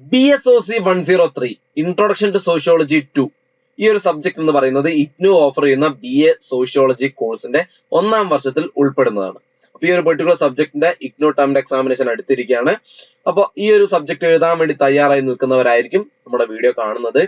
B S O C one zero three introduction to sociology two ഈ ഒരു subject എന്ന് പറയുന്നത് ഇഗ്നു ഓഫർ ചെയ്യുന്ന ബി എ സോഷ്യോളജി കോഴ്സിന്റെ ഒന്നാം വർഷത്തിൽ ഉൾപ്പെടുന്നതാണ്. അപ്പൊ ഈ ഒരു പെർട്ടിക്കുലർ സബ്ജക്ടിന്റെ ഇഗ്നോ ടേംഡ് എക്സാമിനേഷൻ അടുത്തിരിക്കുകയാണ് അപ്പൊ ഈ ഒരു സബ്ജക്ട് എഴുതാൻ വേണ്ടി തയ്യാറായി നിൽക്കുന്നവരായിരിക്കും നമ്മുടെ വീഡിയോ കാണുന്നത്.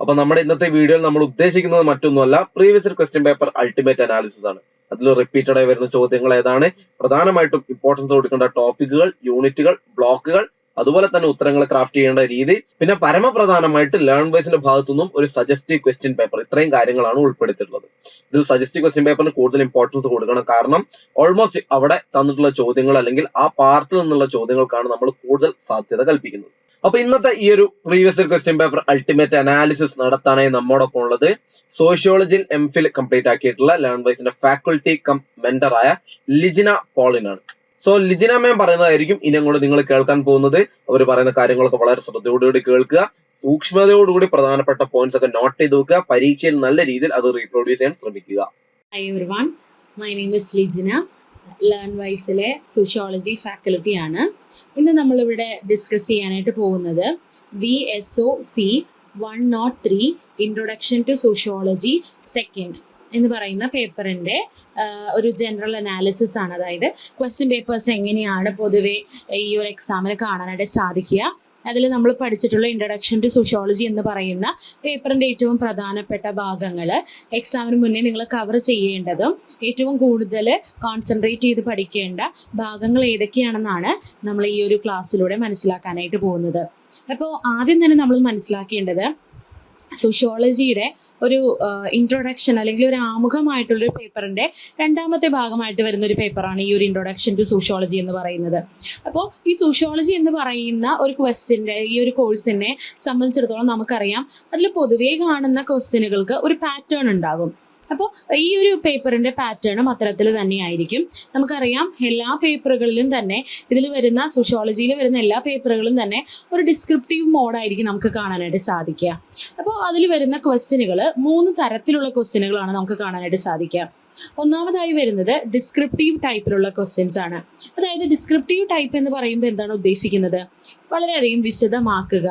അപ്പൊ നമ്മുടെ ഇന്നത്തെ വീഡിയോയിൽ നമ്മൾ ഉദ്ദേശിക്കുന്നത് മറ്റൊന്നുമല്ല previous question paper ultimate analysis ആണ്. അതിൽ റിപ്പീറ്റഡായി വരുന്ന ചോദ്യങ്ങൾ ഏതാണ്? പ്രധാനമായിട്ടും ഇമ്പോർട്ടൻസ് കൊടുക്കേണ്ട ടോപ്പിക്കുകൾ യൂണിറ്റുകൾ ബ്ലോക്കുകൾ അതുപോലെ തന്നെ ഉത്തരങ്ങൾ ക്രാഫ്റ്റ് ചെയ്യേണ്ട രീതി. പിന്നെ പരമപ്രധാനമായിട്ട് ലേൺ വൈസിന്റെ ഭാഗത്തുനിന്നും ഒരു സജസ്റ്റീവ് ക്വസ്റ്റ്യൻ പേപ്പർ ഇത്രയും കാര്യങ്ങളാണ് ഉൾപ്പെടുത്തിയിട്ടുള്ളത്. ഇതിൽ സജസ്റ്റീവ് ക്വസ്റ്റ്യൻ പേപ്പറിന് കൂടുതൽ ഇമ്പോർട്ടൻസ് കൊടുക്കണം. കാരണം ഓൾമോസ്റ്റ് അവിടെ തന്നിട്ടുള്ള ചോദ്യങ്ങൾ അല്ലെങ്കിൽ ആ പാർട്ടിൽ നിന്നുള്ള ചോദ്യങ്ങൾക്കാണ് നമ്മൾ കൂടുതൽ സാധ്യത കൽപ്പിക്കുന്നത്. അപ്പൊ ഇന്നത്തെ ഈ ഒരു previous year question paper ultimate analysis നടത്താനായി നമ്മോടൊപ്പം ഉള്ളത് സോഷ്യോളജിയിൽ എം ഫിൽ കംപ്ലീറ്റ് ആക്കിയിട്ടുള്ള ലേൺ വൈസിന്റെ ഫാക്കൽറ്റി കം മെന്ററായ ലിജിന പോളിനാണ്. സോ ലിജിന മാം പറയുന്നതായിരിക്കും ഇനി അങ്ങോട്ട് നിങ്ങൾ കേൾക്കാൻ പോകുന്നത്. അവർ പറയുന്ന കാര്യങ്ങളൊക്കെ വളരെ ശ്രദ്ധയോടുകൂടി കേൾക്കുക. സൂക്ഷ്മതയോടുകൂടി പ്രധാനപ്പെട്ട പോയിന്റ്സ് ഒക്കെ നോട്ട് ചെയ്ത് വെക്കുക. പരീക്ഷയിൽ നല്ല രീതിയിൽ അത് റീപ്രൊഡ്യൂസ് ചെയ്യാൻ ശ്രമിക്കുക. Hi everyone my name is Lijina. Learn വൈസിലെ സോഷ്യോളജി ഫാക്കൽറ്റിയാണ് ഇന്ന് നമ്മളിവിടെ ഡിസ്കസ് ചെയ്യാനായിട്ട് പോകുന്നത് B S O C one nought three introduction to sociology second എന്ന് പറയുന്ന പേപ്പറിന്റെ ഒരു ജനറൽ അനാലിസിസ് ആണ്. അതായത് ക്വസ്റ്റ്യൻ പേപ്പേഴ്സ് എങ്ങനെയാണ് പൊതുവെ ഈ ഒരു എക്സാമിന് കാണാനായിട്ട് സാധിക്കുക. അതിൽ നമ്മൾ പഠിച്ചിട്ടുള്ള ഇൻട്രഡക്ഷൻ ടു സോഷ്യോളജി എന്ന് പറയുന്ന പേപ്പറിന്റെ ഏറ്റവും പ്രധാനപ്പെട്ട ഭാഗങ്ങൾ എക്സാമിന് മുന്നേ നിങ്ങൾ കവർ ചെയ്യേണ്ടതും ഏറ്റവും കൂടുതൽ കോൺസെൻട്രേറ്റ് ചെയ്ത് പഠിക്കേണ്ട ഭാഗങ്ങൾ ഏതൊക്കെയാണെന്നാണ് നമ്മൾ ഈ ഒരു ക്ലാസ്സിലൂടെ മനസ്സിലാക്കാനായിട്ട് പോകുന്നത്. അപ്പോൾ ആദ്യം തന്നെ നമ്മൾ മനസ്സിലാക്കേണ്ടത് സോഷ്യോളജിയുടെ ഒരു ഇൻട്രൊഡക്ഷൻ അല്ലെങ്കിൽ ഒരു ആമുഖമായിട്ടുള്ള ഒരു പേപ്പറിന്റെ രണ്ടാമത്തെ ഭാഗമായിട്ട് വരുന്ന ഒരു പേപ്പറാണ് ഈ ഒരു ഇൻട്രൊഡക്ഷൻ ടു സോഷ്യോളജി എന്ന് പറയുന്നത്. അപ്പോൾ ഈ സോഷ്യോളജി എന്ന് പറയുന്ന ഒരു ക്വസ്റ്റിന്റെ ഈ ഒരു കോഴ്സിനെ സംബന്ധിച്ചിടത്തോളം നമുക്കറിയാം. അതിൽ പൊതുവേ കാണുന്ന ക്വസ്റ്റ്യനുകൾക്ക് ഒരു പാറ്റേൺ ഉണ്ടാകും. അപ്പോൾ ഈ ഒരു പേപ്പറിന്റെ പാറ്റേണും അത്തരത്തിൽ തന്നെയായിരിക്കും. നമുക്കറിയാം എല്ലാ പേപ്പറുകളിലും തന്നെ ഇതിൽ വരുന്ന സോഷ്യോളജിയിൽ വരുന്ന എല്ലാ പേപ്പറുകളും തന്നെ ഒരു ഡിസ്ക്രിപ്റ്റീവ് മോഡായിരിക്കും നമുക്ക് കാണാനായിട്ട് സാധിക്കുക. അപ്പോൾ അതിൽ വരുന്ന ക്വസ്റ്റ്യനുകൾ മൂന്ന് തരത്തിലുള്ള ക്വസ്റ്റ്യനുകളാണ് നമുക്ക് കാണാനായിട്ട് സാധിക്കുക. ഒന്നാമതായി വരുന്നത് ഡിസ്ക്രിപ്റ്റീവ് ടൈപ്പിലുള്ള ക്വസ്റ്റ്യൻസ് ആണ്. അതായത് ഡിസ്ക്രിപ്റ്റീവ് ടൈപ്പ് എന്ന് പറയുമ്പോൾ എന്താണ് ഉദ്ദേശിക്കുന്നത്? വളരെയധികം വിശദമാക്കുക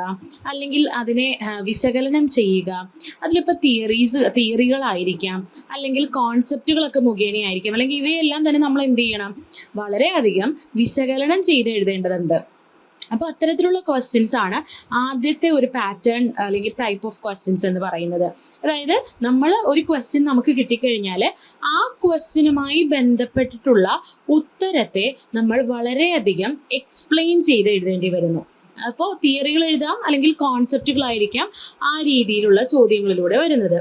അല്ലെങ്കിൽ അതിനെ വിശകലനം ചെയ്യുക. അതിലിപ്പോൾ തിയറീസ് തിയറികളായിരിക്കാം അല്ലെങ്കിൽ കോൺസെപ്റ്റുകളൊക്കെ മുഖേനയായിരിക്കാം അല്ലെങ്കിൽ ഇവയെല്ലാം തന്നെ നമ്മൾ എന്ത് ചെയ്യണം? വളരെയധികം വിശകലനം ചെയ്ത് എഴുതേണ്ടതുണ്ട്. അപ്പോൾ അത്തരത്തിലുള്ള ക്വസ്റ്റ്യൻസ് ആണ് ആദ്യത്തെ ഒരു പാറ്റേൺ അല്ലെങ്കിൽ ടൈപ്പ് ഓഫ് ക്വസ്റ്റ്യൻസ് എന്ന് പറയുന്നത്. അതായത് നമ്മൾ ഒരു ക്വസ്റ്റ്യൻ നമുക്ക് കിട്ടിക്കഴിഞ്ഞാൽ ആ ക്വസ്റ്റ്യനുമായി ബന്ധപ്പെട്ടിട്ടുള്ള ഉത്തരത്തെ നമ്മൾ വളരെയധികം എക്സ്പ്ലെയിൻ ചെയ്ത് എഴുതേണ്ടി വരുന്നു. അപ്പോൾ തിയറികൾ എഴുതാം അല്ലെങ്കിൽ കോൺസെപ്റ്റുകളായിരിക്കാം ആ രീതിയിലുള്ള ചോദ്യങ്ങളിലൂടെ വരുന്നത്.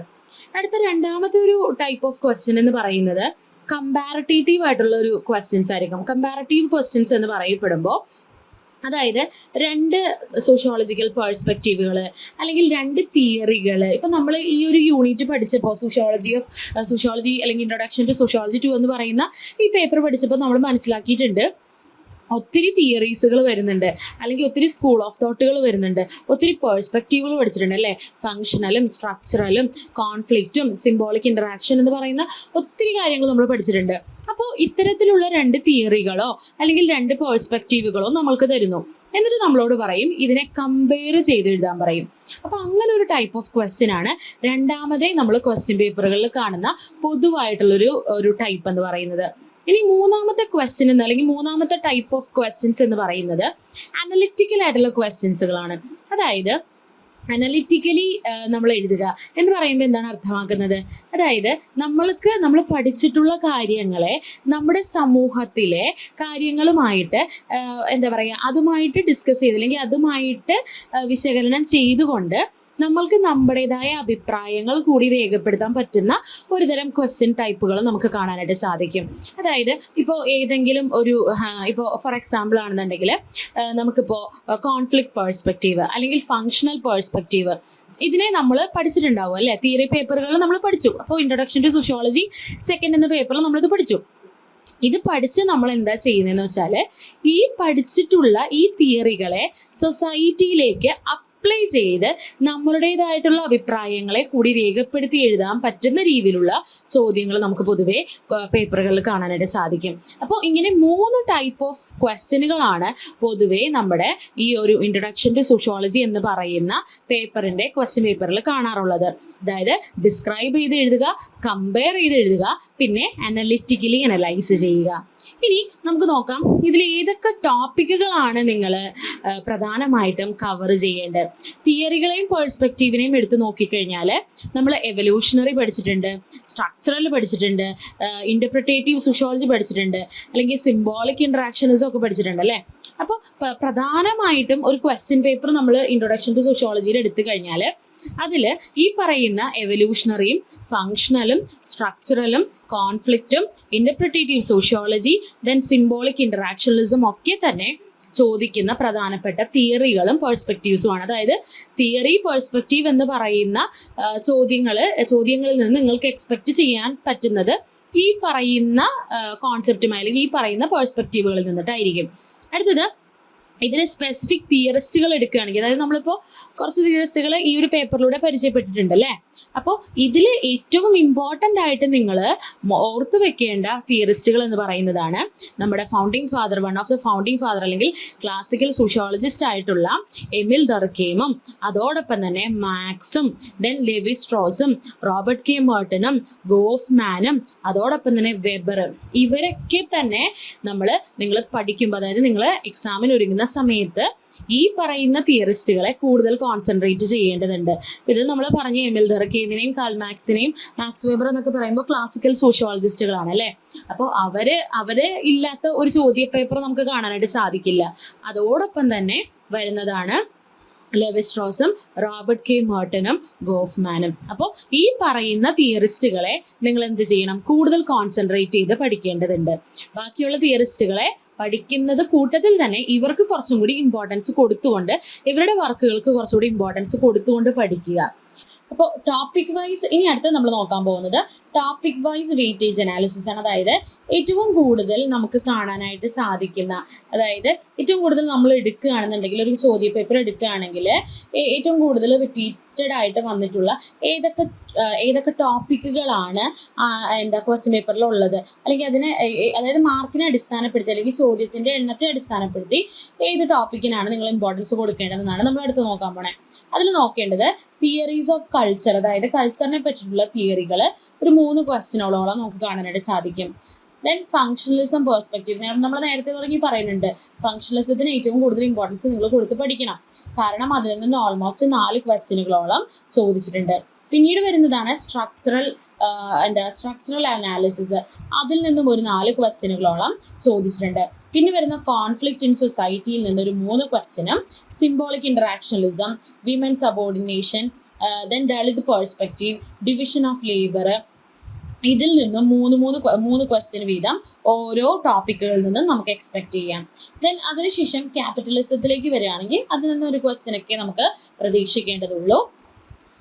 അടുത്ത രണ്ടാമത്തെ ഒരു ടൈപ്പ് ഓഫ് ക്വസ്റ്റ്യൻ എന്ന് പറയുന്നത് കമ്പാരറ്റീവ് ആയിട്ടുള്ള ഒരു ക്വസ്റ്റ്യൻസ് ആയിരിക്കും. കമ്പാരറ്റീവ് ക്വസ്റ്റ്യൻസ് എന്ന് പറയപ്പെടുമ്പോൾ അതായത് രണ്ട് സോഷ്യോളജിക്കൽ പേഴ്സ്പെക്റ്റീവുകൾ അല്ലെങ്കിൽ രണ്ട് തിയറികൾ ഇപ്പം നമ്മൾ ഈ ഒരു യൂണിറ്റ് പഠിച്ചപ്പോൾ സോഷ്യോളജി ഓഫ് സോഷ്യോളജി അല്ലെങ്കിൽ ഇൻട്രൊഡക്ഷൻ ടു സോഷ്യോളജി ടു എന്ന് പറയുന്ന ഈ പേപ്പർ പഠിച്ചപ്പോൾ നമ്മൾ മനസ്സിലാക്കിയിട്ടുണ്ട്. ഒത്തിരി തിയറീസുകൾ വരുന്നുണ്ട്. അല്ലെങ്കിൽ ഒത്തിരി സ്കൂൾ ഓഫ് തോട്ടുകൾ വരുന്നുണ്ട്. ഒത്തിരി പേഴ്സ്പെക്റ്റീവുകൾ പഠിച്ചിട്ടുണ്ട് അല്ലേ? ഫങ്ഷണലും സ്ട്രക്ചറലും കോൺഫ്ലിക്റ്റും സിംബോളിക് ഇന്ററാക്ഷൻ എന്ന് പറയുന്ന ഒത്തിരി കാര്യങ്ങൾ നമ്മൾ പഠിച്ചിട്ടുണ്ട്. അപ്പോൾ ഇത്തരത്തിലുള്ള രണ്ട് തിയറികളോ അല്ലെങ്കിൽ രണ്ട് പേഴ്സ്പെക്റ്റീവുകളോ നമ്മൾക്ക് തരുന്നു. എന്നിട്ട് നമ്മളോട് പറയും ഇതിനെ കമ്പയർ ചെയ്ത് എഴുതാൻ പറയും. അപ്പോൾ അങ്ങനെ ഒരു ടൈപ്പ് ഓഫ് ക്വസ്റ്റ്യൻ ആണ്. രണ്ടാമതേ നമ്മൾ ക്വസ്റ്റ്യൻ പേപ്പറുകളിൽ കാണുന്ന പൊതുവായിട്ടുള്ളൊരു ഒരു ടൈപ്പ് എന്ന് പറയുന്നത്. ഇനി മൂന്നാമത്തെ ക്വസ്റ്റ്യൻ എന്ന് അല്ലെങ്കിൽ മൂന്നാമത്തെ ടൈപ്പ് ഓഫ് ക്വസ്റ്റ്യൻസ് എന്ന് പറയുന്നത് അനലിറ്റിക്കൽ ആയിട്ടുള്ള ക്വസ്റ്റ്യൻസുകളാണ് അതായത് അനലിറ്റിക്കലി നമ്മൾ എഴുതുക എന്ന് പറയുമ്പോൾ എന്താണ് അർത്ഥമാക്കുന്നത്? അതായത് നമ്മൾക്ക് നമ്മൾ പഠിച്ചിട്ടുള്ള കാര്യങ്ങളെ നമ്മുടെ സമൂഹത്തിലെ കാര്യങ്ങളുമായിട്ട് എന്താ പറയുക അതുമായിട്ട് ഡിസ്കസ് ചെയ്ത് അല്ലെങ്കിൽ അതുമായിട്ട് വിശകലനം ചെയ്തുകൊണ്ട് നമ്മൾക്ക് നമ്മുടേതായ അഭിപ്രായങ്ങൾ കൂടി രേഖപ്പെടുത്താൻ പറ്റുന്ന ഒരുതരം ക്വസ്റ്റ്യൻ ടൈപ്പുകൾ നമുക്ക് കാണാനായിട്ട് സാധിക്കും. അതായത് ഇപ്പോൾ ഏതെങ്കിലും ഒരു ഇപ്പോൾ ഫോർ എക്സാമ്പിൾ ആണെന്നുണ്ടെങ്കിൽ നമുക്കിപ്പോൾ കോൺഫ്ലിക്ട് പേഴ്സ്പെക്റ്റീവ് അല്ലെങ്കിൽ ഫങ്ഷണൽ പേഴ്സ്പെക്റ്റീവ് ഇതിനെ നമ്മൾ പഠിച്ചിട്ടുണ്ടാവും അല്ലേ? തിയറി പേപ്പറുകൾ നമ്മൾ പഠിച്ചു. അപ്പോൾ ഇൻട്രൊഡക്ഷൻ ടു സോഷ്യോളജി സെക്കൻഡ് എന്ന പേപ്പറിൽ നമ്മളിത് പഠിച്ചു. ഇത് പഠിച്ച് നമ്മൾ എന്താ ചെയ്യുന്നതെന്ന് വെച്ചാൽ ഈ പഠിച്ചിട്ടുള്ള ഈ തിയറികളെ സൊസൈറ്റിയിലേക്ക് അപ്ലൈ ചെയ്ത് നമ്മളുടേതായിട്ടുള്ള അഭിപ്രായങ്ങളെ കൂടി രേഖപ്പെടുത്തി എഴുതാൻ പറ്റുന്ന രീതിയിലുള്ള ചോദ്യങ്ങൾ നമുക്ക് പൊതുവേ പേപ്പറുകളിൽ കാണാനായിട്ട് സാധിക്കും. അപ്പോൾ ഇങ്ങനെ മൂന്ന് ടൈപ്പ് ഓഫ് ക്വസ്റ്റ്യനുകളാണ് പൊതുവേ നമ്മുടെ ഈ ഒരു ഇൻട്രൊഡക്ഷൻ ടു സോഷ്യോളജി എന്ന് പറയുന്ന പേപ്പറിന്റെ ക്വസ്റ്റ്യൻ പേപ്പറിൽ കാണാറുള്ളത്. അതായത് ഡിസ്ക്രൈബ് ചെയ്ത് എഴുതുക കമ്പയർ ചെയ്ത് എഴുതുക പിന്നെ അനലിറ്റിക്കലി അനലൈസ് ചെയ്യുക. ഇനി നമുക്ക് നോക്കാം ഇതിൽ ഏതൊക്കെ ടോപ്പിക്കുകളാണ് നിങ്ങൾ പ്രധാനമായിട്ടും കവർ ചെയ്യേണ്ടത്? തിയറികളെയും പേഴ്സ്പെക്റ്റീവിനെയും എടുത്ത് നോക്കിക്കഴിഞ്ഞാൽ നമ്മൾ എവല്യൂഷണറി പഠിച്ചിട്ടുണ്ട് സ്ട്രക്ചറൽ പഠിച്ചിട്ടുണ്ട് ഇന്റർപ്രിറ്റേറ്റീവ് സോഷ്യോളജി പഠിച്ചിട്ടുണ്ട് അല്ലെങ്കിൽ സിംബോളിക് ഇൻട്രാക്ഷനിസം ഒക്കെ പഠിച്ചിട്ടുണ്ട് അല്ലേ? അപ്പോൾ പ്രധാനമായിട്ടും ഒരു ക്വസ്റ്റ്യൻ പേപ്പർ നമ്മൾ ഇൻട്രൊഡക്ഷൻ ടു സോഷ്യോളജിയിൽ എടുത്തു കഴിഞ്ഞാൽ അതിൽ ഈ പറയുന്ന എവല്യൂഷണറിയും ഫങ്ഷണലും സ്ട്രക്ചറലും കോൺഫ്ലിക്റ്റും interpretative sociology then symbolic interactionalism ഒക്കെ തന്നെ ചോദിക്കുന്ന പ്രധാനപ്പെട്ട തിയറികളും പേഴ്സ്പെക്റ്റീവ്സുമാണ് അതായത് തിയറി പേഴ്സ്പെക്റ്റീവ് എന്ന് പറയുന്ന ചോദ്യങ്ങൾ ചോദ്യങ്ങളിൽ നിന്ന് നിങ്ങൾക്ക് എക്സ്പെക്റ്റ് ചെയ്യാൻ പറ്റുന്നത് ഈ പറയുന്ന കോൺസെപ്റ്റുമായി അല്ലെങ്കിൽ ഈ പറയുന്ന പേഴ്സ്പെക്റ്റീവുകളിൽ നിന്നിട്ടായിരിക്കും. അടുത്തത് ഇതിൽ സ്പെസിഫിക് തിയറിസ്റ്റുകൾ എടുക്കുകയാണെങ്കിൽ അതായത് നമ്മളിപ്പോൾ കുറച്ച് തിയറിസ്റ്റുകൾ ഈ ഒരു പേപ്പറിലൂടെ പരിചയപ്പെട്ടിട്ടുണ്ട് അല്ലേ അപ്പോൾ ഇതിൽ ഏറ്റവും ഇമ്പോർട്ടന്റ് ആയിട്ട് നിങ്ങൾ ഓർത്തു വെക്കേണ്ട തിയറിസ്റ്റുകൾ എന്ന് പറയുന്നതാണ് നമ്മുടെ founding father one of the founding father classical classical sociologist ആയിട്ടുള്ള എമിൽ ദർക്കേമും അതോടൊപ്പം തന്നെ മാക്സും ദെൻ ലെവി സ്ട്രോസും റോബർട്ട് കെ മേർട്ടനും ഗോഫ്മാനും അതോടൊപ്പം തന്നെ വെബറും ഇവരൊക്കെ തന്നെ നമ്മൾ നിങ്ങൾ പഠിക്കുമ്പോൾ അതായത് നിങ്ങൾ എക്സാമിന് ഒരുങ്ങുന്ന സമയത്ത് ഈ പറയുന്ന തിയറിസ്റ്റുകളെ കൂടുതൽ കോൺസെൻട്രേറ്റ് ചെയ്യേണ്ടതുണ്ട്. ഇതിൽ നമ്മൾ പറഞ്ഞ എമിൽ ദർക്കേമിനെയും കാൽമാക്സിനെയും മാക്സ് വെബർ എന്നൊക്കെ പറയുമ്പോൾ ക്ലാസിക്കൽ സോഷ്യോളജിസ്റ്റുകളാണ് അല്ലേ? അപ്പോൾ അവർ അവർ ഇല്ലാത്ത ഒരു ചോദ്യ പേപ്പർ നമുക്ക് കാണാനായിട്ട് സാധിക്കില്ല. അതോടൊപ്പം തന്നെ വരുന്നതാണ് ലെവിസ്ട്രോസും റോബർട്ട് കെ. മേർട്ടനും ഗോഫ്മാനും. അപ്പോൾ ഈ പറയുന്ന തിയറിസ്റ്റുകളെ നിങ്ങൾ എന്ത് ചെയ്യണം? കൂടുതൽ കോൺസെൻട്രേറ്റ് ചെയ്ത് പഠിക്കേണ്ടതുണ്ട്. ബാക്കിയുള്ള തിയറിസ്റ്റുകളെ പഠിക്കുന്നത് കൂട്ടത്തിൽ തന്നെ ഇവർക്ക് കുറച്ചും കൂടി ഇമ്പോർട്ടൻസ് കൊടുത്തുകൊണ്ട് ഇവരുടെ വർക്കുകൾക്ക് കുറച്ചുകൂടി ഇമ്പോർട്ടൻസ് കൊടുത്തുകൊണ്ട് പഠിക്കുക. അപ്പോൾ ടോപ്പിക് വൈസ് ഇനി അടുത്ത് നമ്മൾ നോക്കാൻ പോകുന്നത് ടോപ്പിക് വൈസ് വെയിറ്റേജ് അനാലിസിസ് ആണ്. അതായത് ഏറ്റവും കൂടുതൽ നമുക്ക് കാണാനായിട്ട് സാധിക്കുന്ന അതായത് ഏറ്റവും കൂടുതൽ നമ്മൾ എടുക്കുകയാണെന്നുണ്ടെങ്കിൽ ഒരു ചോദ്യ പേപ്പർ എടുക്കുകയാണെങ്കിൽ ഏറ്റവും കൂടുതൽ റിപ്പീറ്റഡ് ആയിട്ട് വന്നിട്ടുള്ള ഏതൊക്കെ ഏതൊക്കെ ടോപ്പിക്കുകളാണ് എന്താ ക്വസ്റ്റ്യൻ പേപ്പറിൽ ഉള്ളത്. അല്ലെങ്കിൽ അതിനെ അതായത് മാർക്കിനെ അടിസ്ഥാനപ്പെടുത്തി അല്ലെങ്കിൽ ചോദ്യത്തിന്റെ എണ്ണത്തെ അടിസ്ഥാനപ്പെടുത്തി ഏത് ടോപ്പിക്കിനാണ് നിങ്ങൾ ഇമ്പോർട്ടൻസ് കൊടുക്കേണ്ടതെന്നാണ് നമ്മൾ അടുത്ത് നോക്കാൻ പോണേ. അതിൽ നോക്കേണ്ടത് തിയറീസ് ഓഫ് കൾച്ചർ അതായത് കൾച്ചറിനെ പറ്റിയിട്ടുള്ള തിയറികൾ ഒരു മൂന്ന് ക്വസ്റ്റ്യനോളോളം നമുക്ക് കാണാനായിട്ട് സാധിക്കും. ദെൻ ഫംഗ്ഷണലിസം പെർസ്പെക്റ്റീവ് നേരം നമ്മൾ നേരത്തെ തുടങ്ങി പറയുന്നുണ്ട്. ഫംഗ്ഷണലിസത്തിന് ഏറ്റവും കൂടുതൽ ഇമ്പോർട്ടൻസ് നിങ്ങൾ കൊടുത്ത് പഠിക്കണം. കാരണം അതിൽ നിന്ന് ഓൾമോസ്റ്റ് നാല് ക്വസ്റ്റ്യനുകളോളം ചോദിച്ചിട്ടുണ്ട്. പിന്നീട് വരുന്നതാണ് സ്ട്രക്ചറൽ എന്താ സ്ട്രക്ചറൽ അനാലിസിസ് അതിൽ നിന്നും ഒരു നാല് ക്വസ്റ്റ്യനുകളോളം ചോദിച്ചിട്ടുണ്ട്. പിന്നെ വരുന്ന കോൺഫ്ലിക്റ്റ് ഇൻ സൊസൈറ്റിയിൽ നിന്ന് ഒരു മൂന്ന് ക്വസ്റ്റ്യനും symbolic interactionalism women subordination then Dalit perspective division of labour ഇതിൽ നിന്നും മൂന്ന് മൂന്ന് മൂന്ന് ക്വസ്റ്റ്യൻ വീതം ഓരോ ടോപ്പിക്കുകളിൽ നിന്നും നമുക്ക് എക്സ്പെക്ട് ചെയ്യാം. ദെൻ അതിനുശേഷം ക്യാപിറ്റലിസത്തിലേക്ക് വരികയാണെങ്കിൽ അതിൽ നിന്നും ഒരു ക്വസ്റ്റ്യൻ ഒക്കെ നമുക്ക് പ്രതീക്ഷിക്കേണ്ടതുള്ളൂ.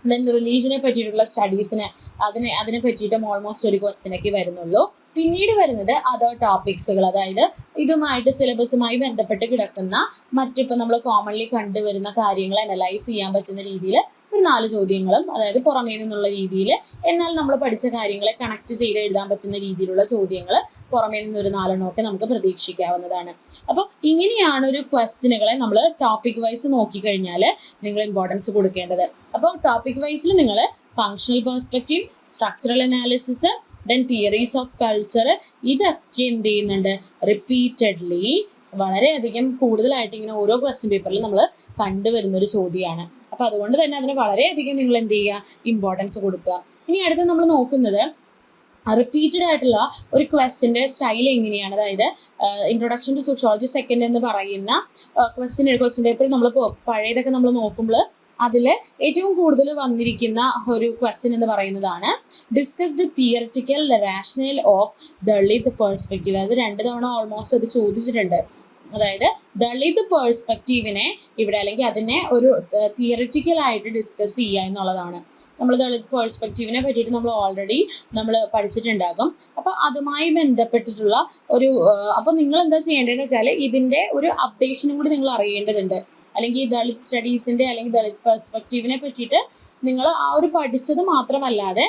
ദെൻ റിലീജിയനെ പറ്റിയിട്ടുള്ള സ്റ്റഡീസിന് അതിനെ അതിനെ പറ്റിയിട്ടും ഓൾമോസ്റ്റ് ഒരു ക്വസ്റ്റ്യൻ ഒക്കെ വരുന്നുള്ളൂ. പിന്നീട് വരുന്നത് അതർ ടോപ്പിക്സുകൾ അതായത് ഇതുമായിട്ട് സിലബസുമായി ബന്ധപ്പെട്ട് കിടക്കുന്ന മറ്റിപ്പോൾ നമ്മൾ കോമൺലി കണ്ടുവരുന്ന കാര്യങ്ങൾ അനലൈസ് ചെയ്യാൻ പറ്റുന്ന രീതിയിൽ ഒരു നാല് ചോദ്യങ്ങളും അതായത് പുറമേ നിന്നുള്ള രീതിയിൽ എന്നാൽ നമ്മൾ പഠിച്ച കാര്യങ്ങളെ കണക്ട് ചെയ്ത് എഴുതാൻ പറ്റുന്ന രീതിയിലുള്ള ചോദ്യങ്ങൾ പുറമേ നിന്ന് ഒരു നാലെണ്ണമൊക്കെ നമുക്ക് പ്രതീക്ഷിക്കാവുന്നതാണ്. അപ്പോൾ ഇങ്ങനെയാണ് ഒരു ക്വസ്റ്റിനുകളെ നമ്മൾ ടോപ്പിക് വൈസ് നോക്കിക്കഴിഞ്ഞാൽ നിങ്ങൾ ഇമ്പോർട്ടൻസ് കൊടുക്കേണ്ടത് അപ്പോൾ ടോപ്പിക് വൈസിൽ നിങ്ങൾ functional perspective structural analysis then theories of culture ഇതൊക്കെ എന്ത് ചെയ്യുന്നുണ്ട്? റിപ്പീറ്റഡ്ലി വളരെയധികം കൂടുതലായിട്ട് ഇങ്ങനെ ഓരോ ക്വസ്റ്റ്യൻ പേപ്പറിൽ നമ്മൾ കണ്ടുവരുന്ന ഒരു ചോദ്യമാണ്. അപ്പൊ അതുകൊണ്ട് തന്നെ അതിന് വളരെയധികം നിങ്ങൾ എന്ത് ചെയ്യുക? ഇമ്പോർട്ടൻസ് കൊടുക്കുക. ഇനി അടുത്ത് നമ്മൾ നോക്കുന്നത് റിപ്പീറ്റഡ് ആയിട്ടുള്ള ഒരു ക്വസ്റ്റിന്റെ സ്റ്റൈൽ എങ്ങനെയാണ്? അതായത് ഇൻട്രൊഡക്ഷൻ ടു സോഷ്യോളജി സെക്കൻഡ് എന്ന് പറയുന്ന ക്വസ്റ്റ്യൻ ക്വസ്റ്റ്യൻ പേപ്പർ നമ്മൾ പഴയതൊക്കെ നമ്മൾ നോക്കുമ്പോൾ അതിൽ ഏറ്റവും കൂടുതൽ വന്നിരിക്കുന്ന ഒരു ക്വസ്റ്റ്യൻ എന്ന് പറയുന്നതാണ് discuss the theoretical rational of Dalit perspective അത് രണ്ട് തവണ ഓൾമോസ്റ്റ് അത് ചോദിച്ചിട്ടുണ്ട്. അതായത് ദളിത് പേഴ്സ്പെക്റ്റീവിനെ ഇവിടെ അല്ലെങ്കിൽ അതിനെ ഒരു തിയററ്റിക്കൽ ആയിട്ട് ഡിസ്കസ് ചെയ്യുക എന്നുള്ളതാണ്. നമ്മൾ ദളിത് പേഴ്സ്പെക്റ്റീവിനെ പറ്റിയിട്ട് നമ്മൾ ഓൾറെഡി നമ്മൾ പഠിച്ചിട്ടുണ്ടാകും. അപ്പോൾ അതുമായി ബന്ധപ്പെട്ടിട്ടുള്ള ഒരു അപ്പോൾ നിങ്ങൾ എന്താ ചെയ്യേണ്ടതെന്ന് വെച്ചാൽ ഇതിന്റെ ഒരു അപ്ഡേഷനും കൂടി നിങ്ങൾ അറിയേണ്ടതുണ്ട്. അല്ലെങ്കിൽ ദളിത് സ്റ്റഡീസിന്റെ അല്ലെങ്കിൽ ദളിത് പെർസ്പെക്റ്റീവിനെ പറ്റിയിട്ട് നിങ്ങൾ ആ ഒരു പഠിച്ചത് മാത്രമല്ലാതെ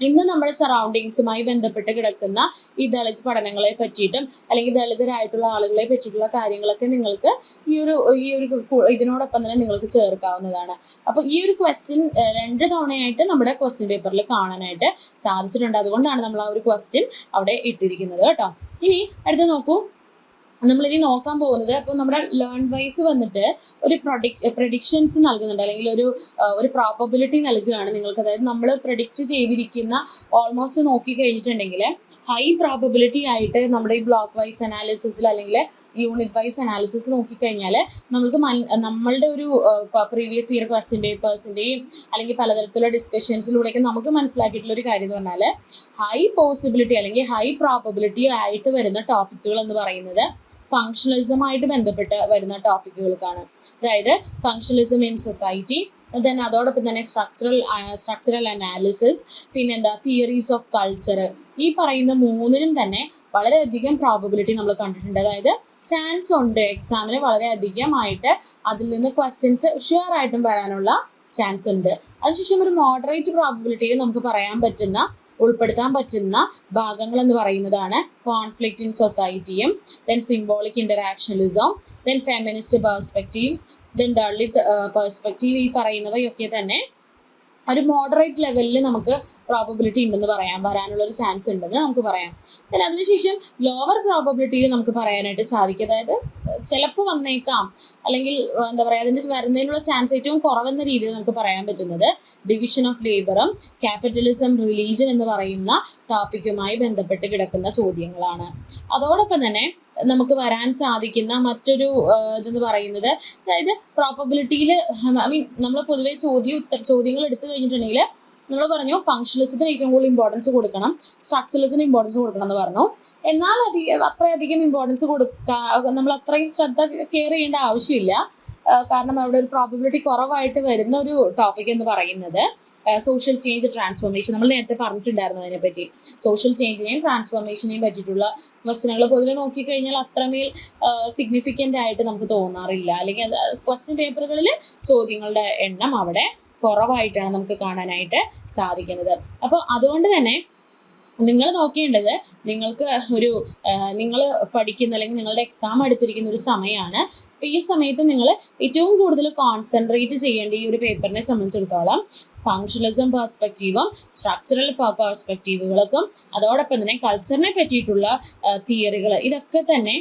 ഇന്ന് നമ്മുടെ സറൗണ്ടിങ്സുമായി ബന്ധപ്പെട്ട് കിടക്കുന്ന ഈ ദളിത് പഠനങ്ങളെ പറ്റിയിട്ടും അല്ലെങ്കിൽ ദളിതരായിട്ടുള്ള ആളുകളെ പറ്റിയിട്ടുള്ള കാര്യങ്ങളൊക്കെ നിങ്ങൾക്ക് ഈ ഒരു ഈ ഒരു ഇതിനോടൊപ്പം തന്നെ നിങ്ങൾക്ക് ചേർക്കാവുന്നതാണ്. അപ്പോൾ ഈ ഒരു ക്വസ്റ്റ്യൻ രണ്ട് തവണയായിട്ട് നമ്മുടെ ക്വസ്റ്റ്യൻ പേപ്പറിൽ കാണാനായിട്ട് സാധിച്ചിട്ടുണ്ട്. അതുകൊണ്ടാണ് നമ്മൾ ആ ഒരു ക്വസ്റ്റ്യൻ അവിടെ ഇട്ടിരിക്കുന്നത് കേട്ടോ. ഇനി അടുത്ത് നോക്കൂ. നമ്മളിനി നോക്കാൻ പോകുന്നത് അപ്പോൾ നമ്മുടെ ലേൺ വൈസ് വന്നിട്ട് ഒരു പ്രൊഡിക് പ്രഡിക്ഷൻസ് നൽകുന്നുണ്ട്. അല്ലെങ്കിൽ ഒരു ഒരു പ്രോബബിലിറ്റി നൽകുകയാണ് നിങ്ങൾക്ക്. അതായത് നമ്മൾ പ്രഡിക്റ്റ് ചെയ്തിരിക്കുന്ന ഓൾമോസ്റ്റ് നോക്കി കഴിഞ്ഞിട്ടുണ്ടെങ്കിൽ ഹൈ പ്രോബബിലിറ്റി ആയിട്ട് നമ്മുടെ ഈ ബ്ലോക്ക് വൈസ് അനാലിസിസിൽ അല്ലെങ്കിൽ യൂണിറ്റ് വൈസ് അനാലിസിസ് നോക്കിക്കഴിഞ്ഞാൽ നമ്മൾക്ക് മൻ- നമ്മളുടെ ഒരു പ്രീവിയസ് ഇയർ ക്വസ്റ്റ്യൻ പേപ്പേഴ്സിന്റെയും അല്ലെങ്കിൽ പലതരത്തിലുള്ള ഡിസ്കഷൻസിലൂടെയൊക്കെ നമുക്ക് മനസ്സിലാക്കിയിട്ടുള്ള ഒരു കാര്യം എന്ന് പറഞ്ഞാൽ ഹൈ പോസിബിലിറ്റി അല്ലെങ്കിൽ ഹൈ പ്രോബബിലിറ്റി ആയിട്ട് വരുന്ന ടോപ്പിക്കുകൾ എന്ന് പറയുന്നത് ഫങ്ഷണലിസമായിട്ട് ബന്ധപ്പെട്ട് വരുന്ന ടോപ്പിക്കുകൾക്കാണ് അതായത് ഫങ്ഷണലിസം ഇൻ സൊസൈറ്റി ദെൻ അതോടൊപ്പം തന്നെ സ്ട്രക്ചറൽ സ്ട്രക്ചറൽ അനാലിസിസ് പിന്നെന്താ തിയറീസ് ഓഫ് കൾച്ചർ ഈ പറയുന്ന മൂന്നിനും തന്നെ വളരെയധികം പ്രോബബിലിറ്റി നമ്മൾ കണ്ടിട്ടുണ്ട്. അതായത് ചാൻസ് ഉണ്ട്. എക്സാമിന് വളരെ അധികമായിട്ട് അതിൽ നിന്ന് ക്വസ്റ്റ്യൻസ് ഷുവർ ആയിട്ടും വരാനുള്ള ചാൻസ് ഉണ്ട്. അതിനുശേഷം ഒരു മോഡറേറ്റ് പ്രോബിലിറ്റിയിൽ നമുക്ക് പറയാൻ പറ്റുന്ന ഉൾപ്പെടുത്താൻ പറ്റുന്ന ഭാഗങ്ങൾ എന്ന് പറയുന്നതാണ് conflict in സൊസൈറ്റിയും then symbolic interactionism then feminist perspectives then Dalit perspective ഈ പറയുന്നവയൊക്കെ തന്നെ ഒരു മോഡറേറ്റ് ലെവലിൽ നമുക്ക് പ്രോബബിലിറ്റി ഉണ്ടെന്ന് പറയാം വരാനുള്ള ഒരു ചാൻസ് ഉണ്ടെന്ന് നമുക്ക് പറയാം. പിന്നെ അതിനുശേഷം ലോവർ പ്രോബബിലിറ്റിയിൽ നമുക്ക് പറയാനായിട്ട് സാധിക്കും. അതായത് ചിലപ്പോൾ വന്നേക്കാം. അല്ലെങ്കിൽ എന്താ പറയുക അതിന് വരുന്നതിനുള്ള ചാൻസ് ഏറ്റവും കുറവെന്ന രീതിയിൽ നമുക്ക് പറയാൻ പറ്റുന്നത് ഡിവിഷൻ ഓഫ് ലേബറും ക്യാപിറ്റലിസം റിലീജിയൻ എന്ന് പറയുന്ന ടോപ്പിക്കുമായി ബന്ധപ്പെട്ട് കിടക്കുന്ന ചോദ്യങ്ങളാണ്. അതോടൊപ്പം തന്നെ നമുക്ക് വരാൻ സാധിക്കുന്ന മറ്റൊരു ഇതെന്ന് പറയുന്നത് അതായത് പ്രോബബിലിറ്റിയിൽ ഐ മീൻ നമ്മൾ പൊതുവെ ചോദ്യം ചോദ്യങ്ങൾ എടുത്തു കഴിഞ്ഞിട്ടുണ്ടെങ്കിൽ നമ്മൾ പറഞ്ഞു ഫങ്ഷണലിസത്തിന് ഏറ്റവും കൂടുതൽ ഇമ്പോർട്ടൻസ് കൊടുക്കണം സ്ട്രക്ചറലിസിന് ഇമ്പോർട്ടൻസ് കൊടുക്കണം എന്ന് പറഞ്ഞു. എന്നാൽ അധികം അത്രയധികം ഇമ്പോർട്ടൻസ് കൊടുക്കാ നമ്മൾ അത്രയും ശ്രദ്ധ കെയർ ചെയ്യേണ്ട ആവശ്യമില്ല. കാരണം അവിടെ ഒരു പ്രോബിലിറ്റി കുറവായിട്ട് വരുന്ന ഒരു ടോപ്പിക് എന്ന് പറയുന്നത് സോഷ്യൽ ചേഞ്ച് ട്രാൻസ്ഫോർമേഷൻ നമ്മൾ നേരത്തെ പറഞ്ഞിട്ടുണ്ടായിരുന്നു അതിനെപ്പറ്റി സോഷ്യൽ ചേഞ്ചിനെയും ട്രാൻസ്ഫോർമേഷനെയും പറ്റിയിട്ടുള്ള ക്വസ്റ്റ്യനുകൾ പൊതുവെ നോക്കിക്കഴിഞ്ഞാൽ അത്രമേൽ സിഗ്നിഫിക്കന്റ് ആയിട്ട് നമുക്ക് തോന്നാറില്ല. അല്ലെങ്കിൽ ക്വസ്റ്റ്യൻ പേപ്പറുകളിൽ ചോദ്യങ്ങളുടെ എണ്ണം അവിടെ കുറവായിട്ടാണ് നമുക്ക് കാണാനായിട്ട് സാധിക്കുന്നത്. അപ്പോൾ അതുകൊണ്ട് തന്നെ നിങ്ങൾ നോക്കേണ്ടത് നിങ്ങൾക്ക് ഒരു നിങ്ങൾ പഠിക്കുന്ന അല്ലെങ്കിൽ നിങ്ങളുടെ എക്സാം എടുത്തിരിക്കുന്ന ഒരു സമയമാണ്. അപ്പോൾ ഈ സമയത്ത് നിങ്ങൾ ഏറ്റവും കൂടുതൽ കോൺസെൻട്രേറ്റ് ചെയ്യേണ്ട ഈ ഒരു പേപ്പറിനെ സംബന്ധിച്ചിടത്തോളം ഫങ്ഷണലിസം പെർസ്പെക്റ്റീവും സ്ട്രക്ചറൽ പെർസ്പെക്റ്റീവുകൾക്കും അതോടൊപ്പം തന്നെ കൾച്ചറിനെ പറ്റിയിട്ടുള്ള തിയറികൾ ഇതൊക്കെ തന്നെ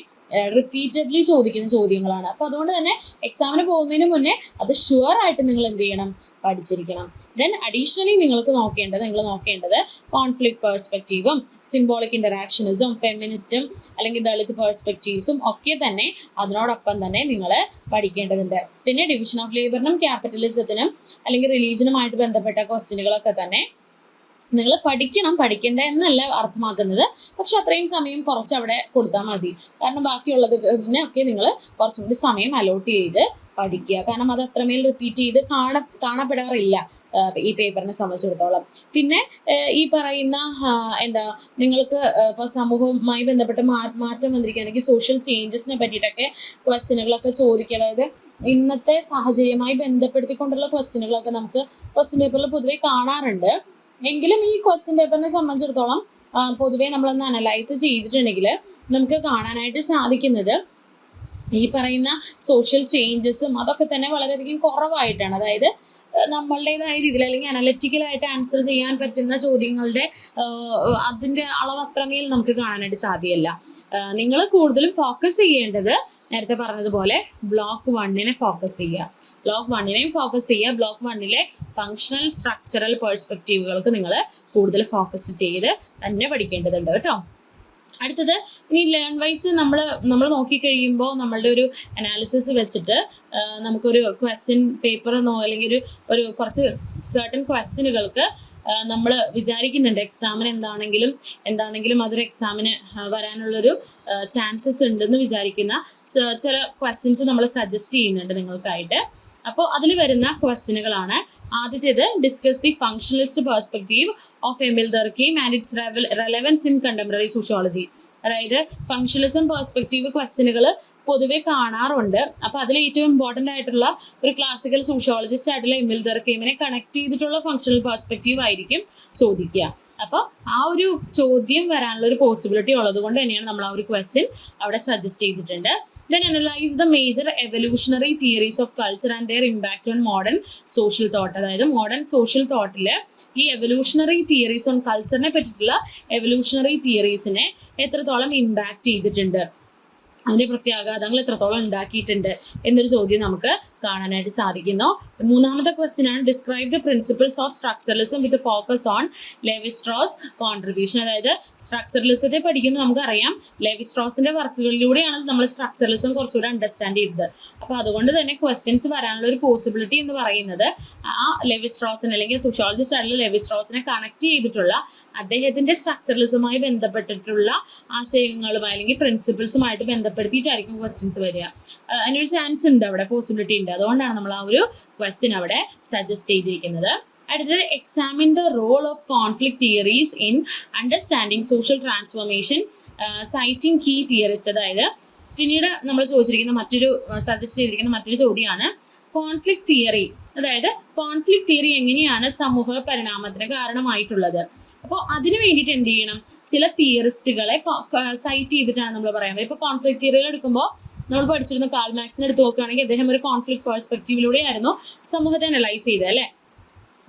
റിപ്പീറ്റഡ്ലി ചോദിക്കുന്ന ചോദ്യങ്ങളാണ്. അപ്പോൾ അതുകൊണ്ട് തന്നെ എക്സാമിന് പോകുന്നതിന് മുന്നേ അത് ഷുവർ ആയിട്ട് നിങ്ങൾ എന്ത് ചെയ്യണം? പഠിച്ചിരിക്കണം. ദെൻ അഡീഷണലി നിങ്ങൾക്ക് നോക്കേണ്ടത് നിങ്ങൾ നോക്കേണ്ടത് കോൺഫ്ലിക്ട് പേഴ്സ്പെക്റ്റീവും സിംബോളിക് ഇന്ററാക്ഷനിസും ഫെമിനിസ്റ്റും അല്ലെങ്കിൽ ദളിത് പേഴ്സ്പെക്റ്റീവ്സും ഒക്കെ തന്നെ അതിനോടൊപ്പം തന്നെ നിങ്ങൾ പഠിക്കേണ്ടതുണ്ട്. പിന്നെ ഡിവിഷൻ ഓഫ് ലേബറിനും ക്യാപിറ്റലിസത്തിനും അല്ലെങ്കിൽ റിലീജിയനുമായിട്ട് ബന്ധപ്പെട്ട ക്വസ്റ്റ്യനുകളൊക്കെ തന്നെ നിങ്ങൾ പഠിക്കണം പഠിക്കണ്ട എന്നല്ല അർത്ഥമാക്കുന്നത്. പക്ഷെ അത്രയും സമയം കുറച്ച് അവിടെ കൊടുത്താൽ മതി. കാരണം ബാക്കിയുള്ളതിനൊക്കെ നിങ്ങൾ കുറച്ചും കൂടി സമയം അലോട്ട് ചെയ്ത് പഠിക്കുക. കാരണം അത് അത്രമേൽ റിപ്പീറ്റ് ചെയ്ത് കാണ കാണപ്പെടാറില്ല ഈ പേപ്പറിനെ സംബന്ധിച്ചിടത്തോളം. പിന്നെ ഈ പറയുന്ന എന്താ നിങ്ങൾക്ക് ഇപ്പോൾ സമൂഹവുമായി ബന്ധപ്പെട്ട് മാറ്റം വന്നിരിക്കുക അല്ലെങ്കിൽ സോഷ്യൽ ചേഞ്ചസിനെ പറ്റിയിട്ടൊക്കെ ക്വസ്റ്റ്യനുകളൊക്കെ ചോദിക്കുക. അതായത് ഇന്നത്തെ സാഹചര്യമായി ബന്ധപ്പെടുത്തിക്കൊണ്ടുള്ള ക്വസ്റ്റ്യനുകളൊക്കെ നമുക്ക് ക്വസ്റ്റ്യൻ പേപ്പറിൽ പൊതുവെ കാണാറുണ്ട്. എങ്കിലും ഈ ക്വസ്റ്റ്യൻ പേപ്പറിനെ സംബന്ധിച്ചിടത്തോളം പൊതുവേ നമ്മളൊന്ന് അനലൈസ് ചെയ്തിട്ടുണ്ടെങ്കിൽ നമുക്ക് കാണാനായിട്ട് സാധിക്കുന്നത് ഈ പറയുന്ന സോഷ്യൽ ചേഞ്ചസും അതൊക്കെ തന്നെ വളരെയധികം കുറവായിട്ടാണ്. അതായത് നമ്മളുടേതായ രീതിയിൽ അല്ലെങ്കിൽ അനലറ്റിക്കലായിട്ട് ആൻസർ ചെയ്യാൻ പറ്റുന്ന ചോദ്യങ്ങളുടെ അതിന്റെ അളവ് അത്രമേൽ നമുക്ക് കാണാനായിട്ട് സാധ്യമല്ല നിങ്ങൾ കൂടുതലും ഫോക്കസ് ചെയ്യേണ്ടത് നേരത്തെ പറഞ്ഞതുപോലെ ബ്ലോക്ക് വണ്ണിനെ ഫോക്കസ് ചെയ്യുക. ബ്ലോക്ക് വണ്ണിനെയും ഫോക്കസ് ചെയ്യുക. ബ്ലോക്ക് വണ്ണിലെ ഫങ്ഷണൽ സ്ട്രക്ചറൽ പേഴ്സ്പെക്റ്റീവുകൾക്ക് നിങ്ങൾ കൂടുതൽ ഫോക്കസ് ചെയ്ത് തന്നെ പഠിക്കേണ്ടതുണ്ട് കേട്ടോ. അടുത്തത് ഇനി ലേൺ വൈസ് നമ്മൾ നമ്മൾ നോക്കിക്കഴിയുമ്പോൾ നമ്മളുടെ ഒരു അനാലിസിസ് വെച്ചിട്ട് നമുക്കൊരു ക്വസ്റ്റ്യൻ പേപ്പർ അല്ലെങ്കിൽ ഒരു ഒരു കുറച്ച് സർട്ടൻ ക്വസ്റ്റ്യനുകൾക്ക് നമ്മൾ വിചാരിക്കുന്നുണ്ട് എക്സാമിന് എന്താണെങ്കിലും എന്താണെങ്കിലും അതൊരു എക്സാമിന് വരാനുള്ളൊരു ചാൻസസ് ഉണ്ടെന്ന് വിചാരിക്കുന്ന ചില ക്വസ്റ്റ്യൻസ് നമ്മൾ സജസ്റ്റ് ചെയ്യുന്നുണ്ട് നിങ്ങൾക്കായിട്ട്. അപ്പോൾ അതിൽ വരുന്ന ക്വസ്റ്റ്യനുകളാണ് ആദ്യത്തേത് discuss the functionalist perspective of Emile Durkheim and its relevance in contemporary sociology അതായത് ഫങ്ഷണലിസം പെർസ്പെക്റ്റീവ് ക്വസ്റ്റ്യനുകൾ പൊതുവെ കാണാറുണ്ട്. അപ്പോൾ അതിൽ ഏറ്റവും ഇമ്പോർട്ടന്റ് ആയിട്ടുള്ള ഒരു ക്ലാസിക്കൽ സോഷ്യോളജിസ്റ്റ് ആയിട്ടുള്ള എമിൽ ദർക്കീമിനെ കണക്ട് ചെയ്തിട്ടുള്ള ഫങ്ഷണൽ പെർസ്പെക്റ്റീവ് ആയിരിക്കും ചോദിക്കുക. അപ്പോൾ ആ ഒരു ചോദ്യം വരാനുള്ള ഒരു പോസിബിലിറ്റി ഉള്ളത് കൊണ്ട് തന്നെയാണ് നമ്മൾ ആ ഒരു ക്വസ്റ്റ്യൻ അവിടെ സജസ്റ്റ് ചെയ്തിട്ടുണ്ട്. Then analyse the major evolutionary theories of culture and their impact on modern social thought അതായത് മോഡേൺ സോഷ്യൽ തോട്ടിൽ ഈ എവല്യൂഷണറി തിയറീസ് ഓൺ കൾച്ചറിനെ പറ്റിയിട്ടുള്ള എവല്യൂഷണറി തിയറീസിനെ എത്രത്തോളം ഇമ്പാക്ട് ചെയ്തിട്ടുണ്ട്? അതിന്റെ പ്രത്യാഘാതങ്ങൾ എത്രത്തോളം ഉണ്ടാക്കിയിട്ടുണ്ട് എന്നൊരു ചോദ്യം നമുക്ക് കാണാനായിട്ട് സാധിക്കുന്നു. മൂന്നാമത്തെ ക്വസ്റ്റ്യൻ ആണ്. Describe the principles of structuralism with focus on Levi Strauss contribution അതായത് സ്ട്രക്ചറലിസത്തെ പഠിക്കുന്നത് നമുക്കറിയാം ലെവിസ്ട്രോസിന്റെ വർക്കുകളിലൂടെയാണ് നമ്മൾ സ്ട്രക്ചറലിസം കുറച്ചുകൂടെ അണ്ടർസ്റ്റാൻഡ് ചെയ്തത്. അപ്പോൾ അതുകൊണ്ട് തന്നെ ക്വസ്റ്റ്യൻസ് വരാനുള്ള ഒരു പോസിബിലിറ്റി എന്ന് പറയുന്നത് ആ ലെവിസ്ട്രോസിനെ അല്ലെങ്കിൽ സോഷ്യോളജിസ്റ്റ് ആയിട്ടുള്ള ലെവിസ്ട്രോസിനെ കണക്ട് ചെയ്തിട്ടുള്ള അദ്ദേഹത്തിന്റെ സ്ട്രക്ചറലിസുമായി ബന്ധപ്പെട്ടിട്ടുള്ള ആശയങ്ങളുമായി അല്ലെങ്കിൽ പ്രിൻസിപ്പിൾസുമായിട്ട് ബന്ധപ്പെടുത്തിയിട്ടായിരിക്കും ക്വസ്റ്റ്യൻസ് വരിക. അതിനൊരു ചാൻസ് ഉണ്ട് അവിടെ പോസിബിലിറ്റി ഉണ്ട്. അതുകൊണ്ടാണ് നമ്മൾ ആ ഒരു ക്വസ്റ്റ്യൻ അവിടെ സജസ്റ്റ് ചെയ്തിരിക്കുന്നത്. അടുത്തത് examine the role of conflict theories in understanding social transformation citing key theorist അതായത് പിന്നീട് നമ്മൾ ചോദിച്ചിരിക്കുന്ന മറ്റൊരു സജസ്റ്റ് ചെയ്തിരിക്കുന്ന മറ്റൊരു ചോദ്യമാണ്. കോൺഫ്ലിക്ട് തിയറി അതായത് കോൺഫ്ലിക്ട് തിയറി എങ്ങനെയാണ് സമൂഹ പരിണാമത്തിന് കാരണമായിട്ടുള്ളത്? അപ്പോൾ അതിന് വേണ്ടിയിട്ട് എന്ത് ചെയ്യണം? ചില തിയറിസ്റ്റുകളെ സൈറ്റ് ചെയ്തിട്ടാണ് നമ്മൾ പറയുന്നത്. ഇപ്പോൾ കോൺഫ്ലിക്ട് തിയറികൾ എടുക്കുമ്പോൾ നമ്മൾ പഠിച്ചിരുന്ന കാൾ മാക്സിനെ എടുത്ത് നോക്കുകയാണെങ്കിൽ അദ്ദേഹം ഒരു കോൺഫ്ലിക്ട് പെർസ്പെക്റ്റീവിലൂടെ ആയിരുന്നു സമൂഹത്തെ അനലൈസ് ചെയ്തത് അല്ലേ?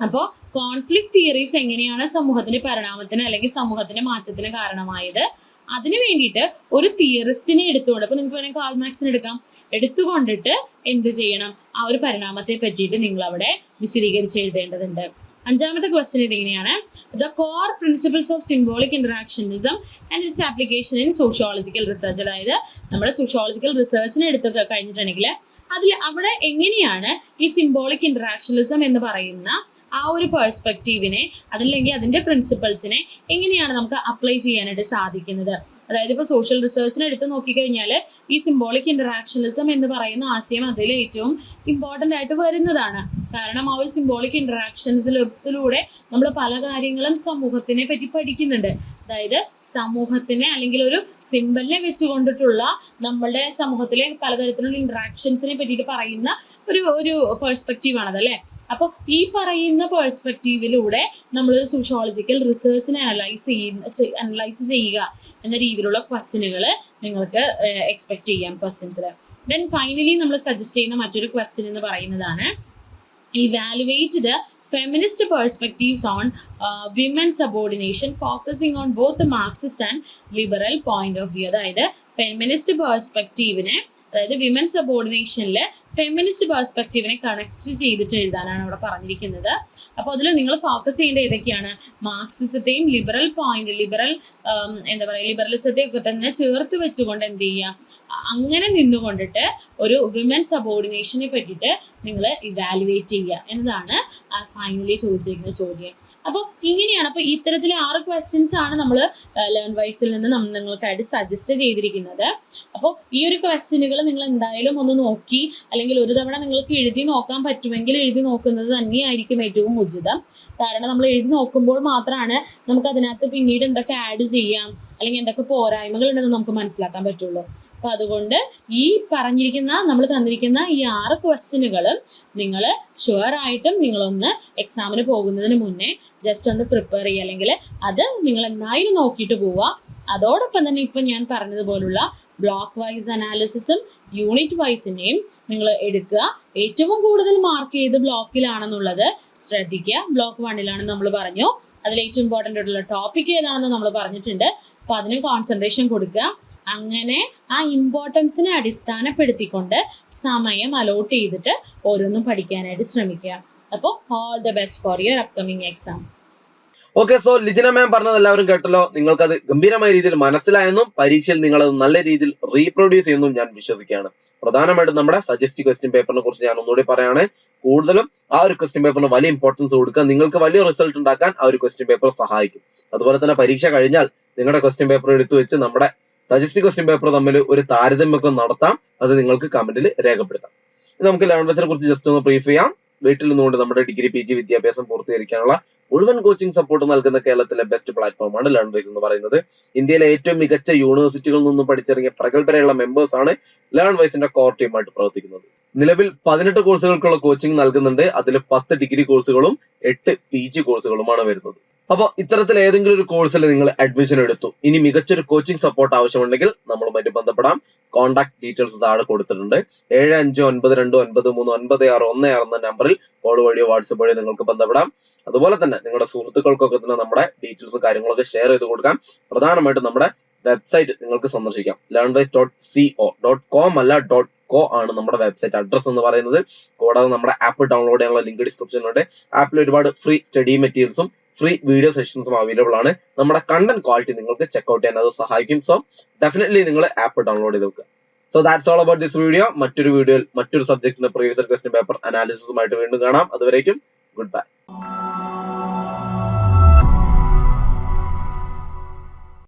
അപ്പോൾ കോൺഫ്ലിക്ട് തിയറീസ് എങ്ങനെയാണ് സമൂഹത്തിന്റെ പരിണാമത്തിന് അല്ലെങ്കിൽ സമൂഹത്തിന്റെ മാറ്റത്തിന് കാരണമായത്? അതിനു വേണ്ടിയിട്ട് ഒരു തിയറിസ്റ്റിനെ എടുത്തുകൊണ്ട് അപ്പൊ നിങ്ങൾക്ക് വേണമെങ്കിൽ കാൾ മാക്സിനെ എടുക്കാം. എടുത്തുകൊണ്ടിട്ട് എന്ത് ചെയ്യണം? ആ ഒരു പരിണാമത്തെ പറ്റിയിട്ട് നിങ്ങൾ അവിടെ വിശദീകരിച്ച് എഴുതേണ്ടതുണ്ട്. അഞ്ചാമത്തെ question ഇതിങ്ങനെയാണ് the core principles of symbolic interactionism and its application in sociological research അതായത് നമ്മുടെ സോഷ്യോളജിക്കൽ റിസർച്ചിനെ എടുത്ത് കഴിഞ്ഞിട്ടുണ്ടെങ്കിൽ അതിൽ അവിടെ എങ്ങനെയാണ് ഈ സിംബോളിക് ഇന്ററാക്ഷനിസം എന്ന് പറയുന്ന ആ ഒരു പേഴ്സ്പെക്റ്റീവിനെ അതല്ലെങ്കിൽ അതിന്റെ പ്രിൻസിപ്പിൾസിനെ എങ്ങനെയാണ് നമുക്ക് അപ്ലൈ ചെയ്യാനായിട്ട് സാധിക്കുന്നത്? അതായത് ഇപ്പോൾ സോഷ്യൽ റിസർച്ചിനെ എടുത്ത് നോക്കിക്കഴിഞ്ഞാൽ ഈ സിംബോളിക് ഇന്ററാക്ഷനിസം എന്ന് പറയുന്ന ആശയം അതിൽ ഏറ്റവും ഇമ്പോർട്ടന്റ് ആയിട്ട് വരുന്നതാണ്. കാരണം ആ ഒരു സിംബോളിക് ഇന്ററാക്ഷൻസിലൂടെ നമ്മൾ പല കാര്യങ്ങളും സമൂഹത്തിനെ പറ്റി പഠിക്കുന്നുണ്ട്. അതായത് സമൂഹത്തിനെ അല്ലെങ്കിൽ ഒരു സിമ്പലിനെ വെച്ചുകൊണ്ടിട്ടുള്ള നമ്മളുടെ സമൂഹത്തിലെ പലതരത്തിലുള്ള ഇന്ററാക്ഷൻസിനെ പറ്റിയിട്ട് പറയുന്ന ഒരു ഒരു പേഴ്സ്പെക്റ്റീവാണത് അല്ലേ? അപ്പോൾ ഈ പറയുന്ന പേഴ്സ്പെക്റ്റീവിലൂടെ നമ്മളൊരു സോഷ്യോളജിക്കൽ റിസർച്ചിനെ അനലൈസ് ചെയ്യുന്ന അനലൈസ് ചെയ്യുക. എന്ന രീതിയിലുള്ള ക്വസ്റ്റ്യനുകൾ നിങ്ങൾക്ക് എക്സ്പെക്ട് ചെയ്യാം ക്വസ്റ്റ്യൻസിൽ ദെൻ ഫൈനലി നമ്മൾ സജസ്റ്റ് ചെയ്യുന്ന മറ്റൊരു ക്വസ്റ്റ്യൻ എന്ന് പറയുന്നതാണ് evaluate the feminist perspectives on women subordination focusing on both Marxist and liberal point of view അതായത് ഫെമിനിസ്റ്റ് പെർസ്പെക്റ്റീവിനെ അതായത് വിമൻസ് സബോർഡിനേഷനിൽ ഫെമിനിസ്റ്റ് പെർസ്പെക്റ്റീവിനെ കണക്ട് ചെയ്തിട്ട് എഴുതാനാണ് അവിടെ പറഞ്ഞിരിക്കുന്നത്. അപ്പോൾ അതിൽ നിങ്ങൾ ഫോക്കസ് ചെയ്യേണ്ട ഏതൊക്കെയാണ്? മാർക്സിസത്തെയും ലിബറൽ പോയിന്റ് ലിബറൽ എന്താ പറയുക ലിബറലിസത്തെയൊക്കെ തന്നെ ചേർത്ത് വെച്ചുകൊണ്ട് എന്ത് ചെയ്യുക? അങ്ങനെ നിന്നുകൊണ്ടിട്ട് ഒരു വിമൻ സബോർഡിനേഷനെ പറ്റിയിട്ട് നിങ്ങൾ ഇവാലുവേറ്റ് ചെയ്യുക എന്നതാണ് ഫൈനലി ചോദിച്ചിരിക്കുന്ന ചോദ്യം. അപ്പോൾ ഇങ്ങനെയാണ് അപ്പോൾ ഇത്തരത്തിൽ ആറ് ക്വസ്റ്റ്യൻസ് ആണ് നമ്മൾ ലേൺ വൈസിൽ നിന്ന് നമ്മൾ നിങ്ങൾക്കായിട്ട് സജസ്റ്റ് ചെയ്തിരിക്കുന്നത്. അപ്പോൾ ഈ ഒരു ക്വസ്റ്റ്യനുകൾ നിങ്ങൾ എന്തായാലും ഒന്ന് നോക്കി അല്ലെങ്കിൽ ഒരു തവണ നിങ്ങൾക്ക് എഴുതി നോക്കാൻ പറ്റുമെങ്കിൽ എഴുതി നോക്കുന്നത് തന്നെയായിരിക്കും ഏറ്റവും ഉചിതം. കാരണം നമ്മൾ എഴുതി നോക്കുമ്പോൾ മാത്രമാണ് നമുക്ക് അതിനകത്ത് പിന്നീട് എന്തൊക്കെ ആഡ് ചെയ്യാം അല്ലെങ്കിൽ എന്തൊക്കെ പോരായ്മകൾ ഉണ്ടെന്ന് നമുക്ക് മനസ്സിലാക്കാൻ പറ്റുള്ളൂ. അപ്പൊ അതുകൊണ്ട് ഈ പറഞ്ഞിരിക്കുന്ന നമ്മൾ തന്നിരിക്കുന്ന ഈ ആറ് ക്വസ്റ്റ്യനുകളും നിങ്ങൾ ഷുവർ ആയിട്ടും നിങ്ങളൊന്ന് എക്സാമിന് പോകുന്നതിന് മുന്നേ ജസ്റ്റ് ഒന്ന് പ്രിപ്പയർ ചെയ്യുക. അല്ലെങ്കിൽ അത് നിങ്ങൾ എന്തായാലും നോക്കിയിട്ട് പോവുക. അതോടൊപ്പം തന്നെ ഇപ്പം ഞാൻ പറഞ്ഞതുപോലുള്ള ബ്ലോക്ക് വൈസ് അനാലിസിസും യൂണിറ്റ് വൈസിനെയും നിങ്ങൾ എടുക്കുക. ഏറ്റവും കൂടുതൽ മാർക്ക് ചെയ്ത് ബ്ലോക്കിലാണെന്നുള്ളത് ശ്രദ്ധിക്കുക. ബ്ലോക്ക് വണ്ണിലാണെന്ന് നമ്മൾ പറഞ്ഞു. അതിൽ ഏറ്റവും ഇമ്പോർട്ടന്റ് ആയിട്ടുള്ള ടോപ്പിക് ഏതാണെന്ന് നമ്മൾ പറഞ്ഞിട്ടുണ്ട്. അപ്പോൾ അതിന് കോൺസെൻട്രേഷൻ കൊടുക്കുക. അങ്ങനെ ആ ഇമ്പോർട്ടൻസിനെ അടിസ്ഥാനപ്പെടുത്തിക്കൊണ്ട് സമയം അലോട്ട് ചെയ്തിട്ട് ഓരോന്നും പഠിക്കാനായിട്ട് ശ്രമിക്കുക. അപ്പോൾ all the best for your upcoming exam okay so Lijina ma'am പറഞ്ഞത് എല്ലാവരും കേട്ടല്ലോ. നിങ്ങൾക്കത് ഗംഭീരമായ രീതിയിൽ മനസ്സിലായെന്നും പരീക്ഷയിൽ നിങ്ങൾ അത് നല്ല രീതിയിൽ റീപ്രൊഡ്യൂസ് ചെയ്യുന്നു ഞാൻ വിശ്വസിക്കുകയാണ്. പ്രധാനമായിട്ടും നമ്മുടെ സജസ്റ്റ് ക്വസ്റ്റ്യൻ പേപ്പറിനെ കുറിച്ച് ഞാൻ ഒന്നുകൂടി പറയാണ്. കൂടുതലും ആ ഒരു ക്വസ്റ്റ്യൻ പേപ്പറിന് വലിയ ഇമ്പോർട്ടൻസ് കൊടുക്കുക. നിങ്ങൾക്ക് വലിയ റിസൾട്ട് ഉണ്ടാക്കാൻ ആ ഒരു ക്വസ്റ്റ്യൻ പേപ്പർ സഹായിക്കും. അതുപോലെ തന്നെ പരീക്ഷ കഴിഞ്ഞാൽ നിങ്ങളുടെ ക്വസ്റ്റ്യൻ പേപ്പർ എടുത്തു വെച്ച് നമ്മുടെ സജസ്റ്റ് ക്വസ്റ്റ്യൻ പേപ്പർ തമ്മിൽ ഒരു താരതമ്യമൊക്കെ നടത്താം. അത് നിങ്ങൾക്ക് കമന്റിൽ രേഖപ്പെടുത്താം. നമുക്ക് ലെവൻ പ്ലസിനെ കുറിച്ച് ജസ്റ്റ് ഒന്ന് ബ്രീഫ് ചെയ്യാം. വീട്ടിൽ നിന്നുകൊണ്ട് നമ്മുടെ ഡിഗ്രി പി ജി വിദ്യാഭ്യാസം പൂർത്തീകരിക്കാനുള്ള മുഴുവൻ കോച്ചിങ് സപ്പോർട്ട് നൽകുന്ന കേരളത്തിലെ ബെസ്റ്റ് പ്ലാറ്റ്ഫോമാണ് ലേൺ വൈസ് എന്ന് പറയുന്നത്. ഇന്ത്യയിലെ ഏറ്റവും മികച്ച യൂണിവേഴ്സിറ്റികളിൽ നിന്നും പഠിച്ചിറങ്ങിയ പ്രഗത്ഭരായുള്ള മെമ്പേഴ്സ് ആണ് ലേൺ വൈസിന്റെ കോർ ടീമായിട്ട് പ്രവർത്തിക്കുന്നത്. നിലവിൽ പതിനെട്ട് കോഴ്സുകൾക്കുള്ള കോച്ചിങ് നൽകുന്നുണ്ട്. അതിൽ പത്ത് ഡിഗ്രി കോഴ്സുകളും എട്ട് പി ജി കോഴ്സുകളുമാണ് വരുന്നത്. അപ്പോൾ ഇത്തരത്തിൽ ഏതെങ്കിലും ഒരു കോഴ്സിൽ നിങ്ങൾ അഡ്മിഷൻ എടുത്തു. ഇനി മികച്ചൊരു കോച്ചിങ് സപ്പോർട്ട് ആവശ്യമുണ്ടെങ്കിൽ നമ്മളുമായിട്ട് ബന്ധപ്പെടാം. കോൺടാക്ട് ഡീറ്റെയിൽസ് താഴെ കൊടുത്തിട്ടുണ്ട്. ഏഴ് അഞ്ച് ഒൻപത് രണ്ട് ഒൻപത് മൂന്ന് ഒൻപത് ആറ് ഒന്ന് ആറ് എന്ന നമ്പറിൽ കോൾ വഴിയോ വാട്സപ്പ് വഴിയോ നിങ്ങൾക്ക് ബന്ധപ്പെടാം. അതുപോലെ തന്നെ നിങ്ങളുടെ സുഹൃത്തുക്കൾക്കൊക്കെ തന്നെ നമ്മുടെ ഡീറ്റെയിൽസ് കാര്യങ്ങളൊക്കെ ഷെയർ ചെയ്ത് കൊടുക്കാം. പ്രധാനമായിട്ടും നമ്മുടെ വെബ്സൈറ്റ് നിങ്ങൾക്ക് സന്ദർശിക്കാം. Learn wise dot CO dot com അല്ല ഡോട്ട് കോ ആണ് നമ്മുടെ വെബ്സൈറ്റ് അഡ്രസ് എന്ന് പറയുന്നത്. കൂടാതെ നമ്മുടെ ആപ്പ് ഡൗൺലോഡ് ചെയ്യാനുള്ള ലിങ്ക് ഡിസ്ക്രിപ്ഷനിലുണ്ട് ആപ്പിൽ ഒരുപാട് ഫ്രീ സ്റ്റഡി മെറ്റീരിയൽസും ഫ്രീ വീഡിയോ സെഷൻസും അവൈലബിൾ ആണ്. നമ്മുടെ കണ്ടന്റ് ക്വാളിറ്റി നിങ്ങൾക്ക് ചെക്ക്ഔട്ട് ചെയ്യാൻ അത് സഹായിക്കും. സോ ഡെഫിനറ്റ്ലി നിങ്ങൾ ആപ്പ് ഡൗൺലോഡ് ചെയ്ത് വെക്കുക. So that's all about this video മറ്റൊരു വീഡിയോയിൽ മറ്റൊരു സബ്ജക്റ്റിന്റെ പ്രീവിയസ് ക്വസ്റ്റ്യൻ പേപ്പർ അനാലിസിസുമായിട്ട് വീണ്ടും കാണാം. അതുവരേക്കും ഗുഡ് ബൈ